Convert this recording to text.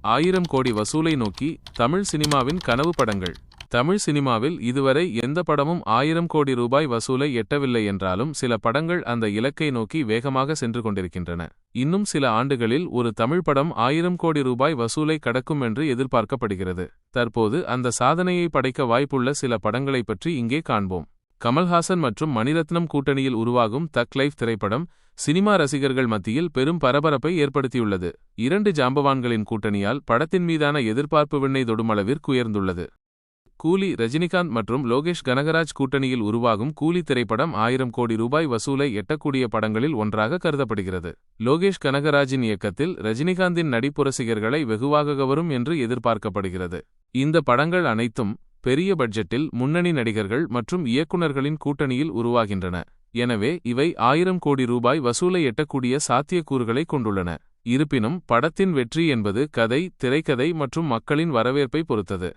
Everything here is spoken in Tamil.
ஆயிரம் கோடி வசூலை நோக்கி தமிழ் சினிமாவின் கனவு படங்கள். தமிழ் சினிமாவில் இதுவரை எந்த படமும் ஆயிரம் கோடி ரூபாய் வசூலை எட்டவில்லை என்றாலும் சில படங்கள் அந்த இலக்கை நோக்கி வேகமாக சென்று கொண்டிருக்கின்றன. இன்னும் சில ஆண்டுகளில் ஒரு தமிழ் படம் ஆயிரம் கோடி ரூபாய் வசூலை கடக்கும் என்று எதிர்பார்க்கப்படுகிறது. தற்போது அந்த சாதனையை படைக்க வாய்ப்புள்ள சில படங்களைப் பற்றி இங்கே காண்போம். கமல்ஹாசன் மற்றும் மணிரத்னம் கூட்டணியில் உருவாகும் தக் லைஃப் திரைப்படம் சினிமா ரசிகர்கள் மத்தியில் பெரும் பரபரப்பை ஏற்படுத்தியுள்ளது. இரண்டு ஜாம்பவான்களின் கூட்டணியால் படத்தின் மீதான எதிர்பார்ப்பு விண்ணை தொடுமளவிற்கு உயர்ந்துள்ளது. கூலி ரஜினிகாந்த் மற்றும் லோகேஷ் கனகராஜ் கூட்டணியில் உருவாகும் கூலி திரைப்படம் ஆயிரம் கோடி ரூபாய் வசூலை எட்டக்கூடிய படங்களில் ஒன்றாக கருதப்படுகிறது. லோகேஷ் கனகராஜின் இயக்கத்தில் ரஜினிகாந்தின் நடிப்பு ரசிகர்களை வெகுவாக கவரும் என்று எதிர்பார்க்கப்படுகிறது. இந்த படங்கள் அனைத்தும் பெரிய பட்ஜெட்டில் முன்னணி நடிகர்கள் மற்றும் இயக்குநர்களின் கூட்டணியில் உருவாகின்றன. எனவே இவை ஆயிரம் கோடி ரூபாய் வசூலை எட்டக்கூடிய சாத்தியக்கூறுகளை கொண்டுள்ளன. இருப்பினும் படத்தின் வெற்றி என்பது கதை திரைக்கதை மற்றும் மக்களின் வரவேற்பை பொறுத்தது.